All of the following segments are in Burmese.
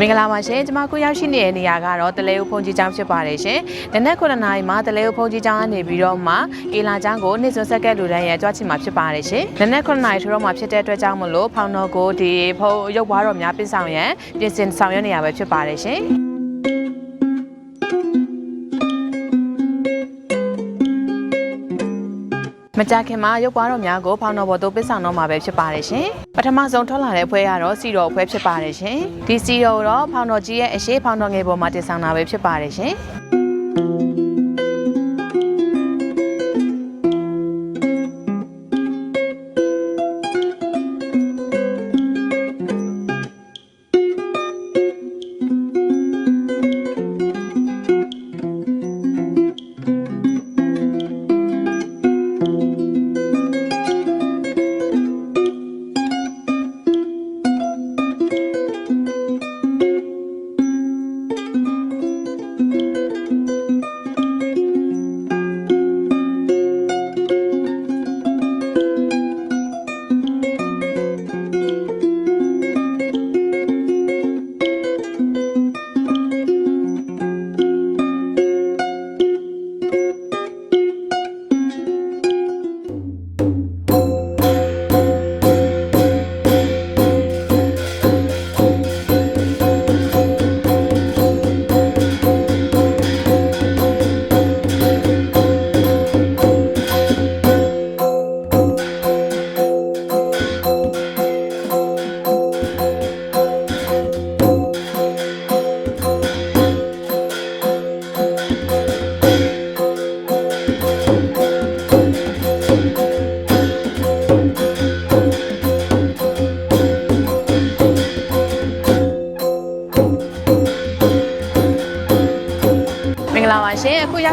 မင်္ဂလာပါရှင်ကျွန်မကိုရောက်ရှိနေတဲ့နေရာကတော့တလဲဦးဖုန်ကြီးကျောင်းဖြစ်ပါတယ်ရှင်။နနက်9နာရီမှာတလဲဦးဖုန်ကြီးကျောင်းကနေပြီးတော့မှကေလာကျောင်းကိုနေ့စွန်းဆက်ကက်လူတန်းရဲ့ကြွားချင်မှာဖြစ်ပါတယ်ရှင်။နနက်9နာရီထိုးတော့မှဖြစ်တဲ့အတွက်ကြောင့်မလို့ဖောင်တော်ကိုဒီဖုန်ရုပ်ဘွားတော်များပြင်ဆောင်ရန်ပြင်ဆင်ဆောင်ရွက်နေရပဲဖြစ်ပါတယ်ရှင်။ မကြခင်မှာရုပ်ပွားတော်များကိုဖောင်တော်ဘော်သို့ပစ်ဆောင်တော့မှာပဲဖြစ်ပါတယ်ရှင်။ပထမဆုံးထွက်လာတဲ့ဖွဲကတော့စီတော်ဖွဲဖြစ်ပါတယ်ရှင်။ဒီစီတော်တော့ဖောင်တော်ကြီးရဲ့အရှိဖောင်တော်ငယ်ပေါ်မှာတင်ဆောင်တာပဲဖြစ်ပါတယ်ရှင်။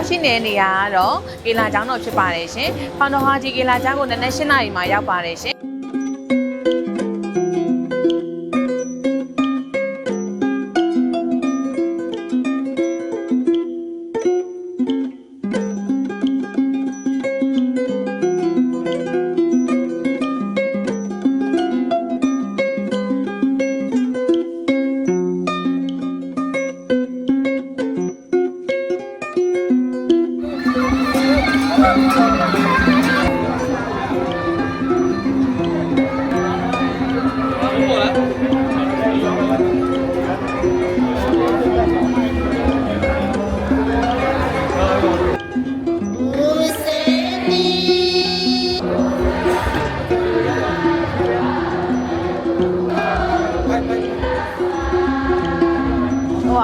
ရှင်အခုရောက်ရှိနေတဲ့နေရာကတော့ကေလာကျောင်းတော်ဖြစ်ပါတယ်ရှင်ဖောင်တော်ဟာဒီကေလာကျောင်းကိုနနက်၈နာရီမှာရောက်ပါတယ်ရှင် ဟို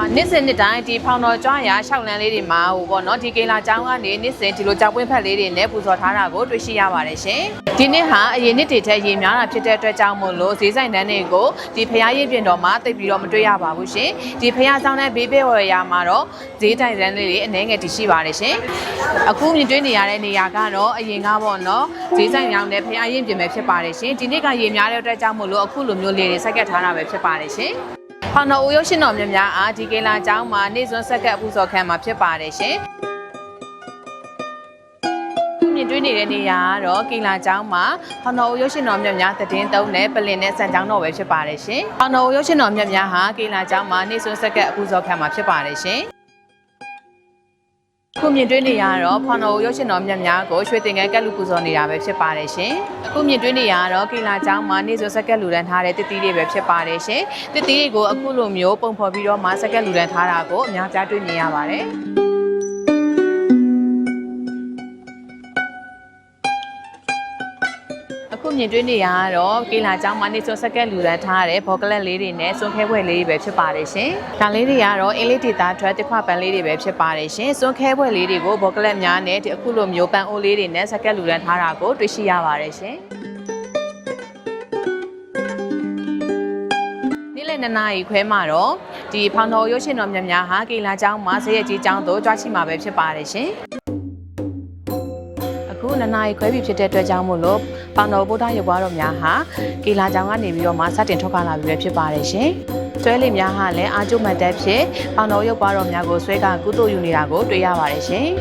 ဟာနေ့စဉ်နေ့တိုင်းဒီဖောင်တော်ကြွားရာရှောက်လန်းလေးတွေမှာဟိုပေါ့နော်ဒီကေလာကျောင်းကနေနေ့စဉ်ဒီလိုကြောက်ပွင့်ဖက်လေးတွေနဲ့ပူဇော်ထားတာကိုတွေ့ရှိရပါတယ်ရှင်ဒီနေ့ဟာအရင်နှစ်တွေထက်ရေများတာဖြစ်တဲ့အတွက်ကြောင့်မို့လို့ဈေးဆိုင်တန်းတွေကိုဒီဖျားရည်ပြင်တော်မှာတိတ်ပြီးတော့မတွေ့ရပါဘူးရှင်ဒီဖျားဆောင်တဲ့ဘေးဘေးဝယ်ရာမှာတော့ဈေးတိုင်တန်းလေးတွေအနည်းငယ်တည်ရှိပါတယ်ရှင်အခုမြင်တွေ့နေရတဲ့နေရာကတော့အရင်ကပေါ့နော်ဈေးဆိုင်ရောင်းတဲ့ဖျားရည်ပြင်ပဲဖြစ်ပါတယ်ရှင်ဒီနေ့ကရေများတဲ့အတွက်ကြောင့်မို့လို့အခုလိုမျိုးလေးတွေဆက်ကပ်ထားတာပဲဖြစ်ပါတယ်ရှင် ဖောင်တော်ဦးရုပ်ရှင်တော်များများအားဒီကေလာကျောင်းမှာနေ့စွန်းဆက်ကပ်အပူဇော်ခံမှာဖြစ်ပါတယ်ရှင်။ခုမြင်တွေ့နေတဲ့နေရာကတော့ကေလာကျောင်းမှာဖောင်တော်ဦးရုပ်ရှင်တော်များများတည်င်းသုံးတဲ့ပလင်နဲ့စံကျောင်းတော်ပဲဖြစ်ပါတယ်ရှင်။ဖောင်တော်ဦးရုပ်ရှင်တော်များများဟာကေလာကျောင်းမှာနေ့စွန်းဆက်ကပ်အပူဇော်ခံမှာဖြစ်ပါတယ်ရှင်။ ခုမြင်တွေ့နေရတော့ဖောင်တော်ရုပ်ရှင်တော်မြတ်များကိုရွှေတင်ငယ်ကက်လူပူဇော်နေတာပဲဖြစ်ပါတယ်ရှင်။အခုမြင်တွေ့နေရတော့ကိလာကျောင်းမှာနေဆိုစက်ကက်လူတန်းထားတဲ့တစ်တီးတွေပဲဖြစ်ပါတယ်ရှင်။တစ်တီးတွေကိုအခုလိုမျိုးပုံဖော်ပြီးတော့မှစက်ကက်လူတန်းထားတာကိုအများကြားတွေ့မြင်ရပါတယ်။ မြင်တွေ့နေရတော့ကေလာကျောင်းမှာနေစွန်းစက်ကက်လူတန်းထားတဲ့ဘောကလက်လေးတွေနဲ့စွန်းခဲဘွယ်လေးတွေပဲဖြစ်ပါတယ်ရှင်။ဒါလေးတွေကတော့အင်းလေးဒေတာထွက်တစ်ခွပန်လေးတွေပဲဖြစ်ပါတယ်ရှင်။စွန်းခဲဘွယ်လေးတွေကိုဘောကလက်များနဲ့ဒီအခုလိုမျိုးပန်အိုးလေးတွေနဲ့စက်ကက်လူတန်းထားတာကိုတွေ့ရှိရပါတယ်ရှင်။နေ့လယ်2နာရီခွဲမှာတော့ဒီဖောင်တော်ရုပ်ရှင်တော်မြတ်များဟာကေလာကျောင်းမှာဇရက်ကြီးကျောင်းသို့ကြွားချီမှာပဲဖြစ်ပါတယ်ရှင်။ အခု2နာရီခွဲပြီဖြစ်တဲ့အတွက်ကြောင့်မို့လို့ဖောင်တော်ဗုဒ္ဓရုပ်ပွားတော်များဟာကေလာကျောင်းကနေပြီးတော့မှစတင်ထွက်ခွာလာပြီပဲဖြစ်ပါတယ်ရှင်။ဆွဲလေးများဟာလည်းအာကျုမတ်တက်ဖြစ်ဖောင်တော်ရုပ်ပွားတော်များကိုဆွဲကကုသိုလ်ယူနေတာကိုတွေ့ရပါတယ်ရှင်။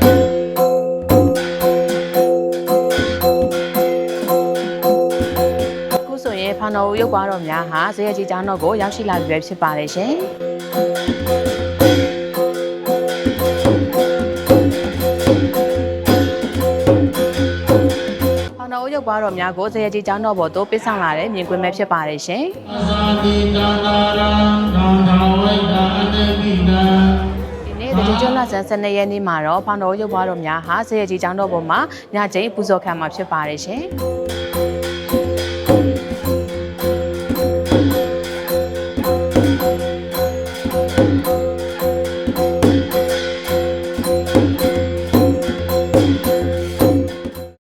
အခုဆိုရင်ဖောင်တော်တော်ရုပ်ပွားတော်များဟာဇေယျကြီးကျောင်းတော်ကိုရောက်ရှိလာပြီပဲဖြစ်ပါတယ်ရှင် ရုပ်ပွားတော်များကိုဇေယျကြီးကျောင်းတော်ပေါ်သို့ပစ်ဆောင်လာတဲ့မြင်ကွင်းပဲဖြစ်ပါတယ်ရှင်အသာတိတန္တာရံသံဃာဝိတာအတေကိတံဒီနေ့တတိကျွန်းလဆန်း12ရက်နေ့မှာတော့ဖောင်တော်ရုပ်ပွားတော်များဟာဇေယျကြီးကျောင်းတော်ပေါ်မှာညကျင်းပူဇော်ခံမှာဖြစ်ပါတယ်ရှင်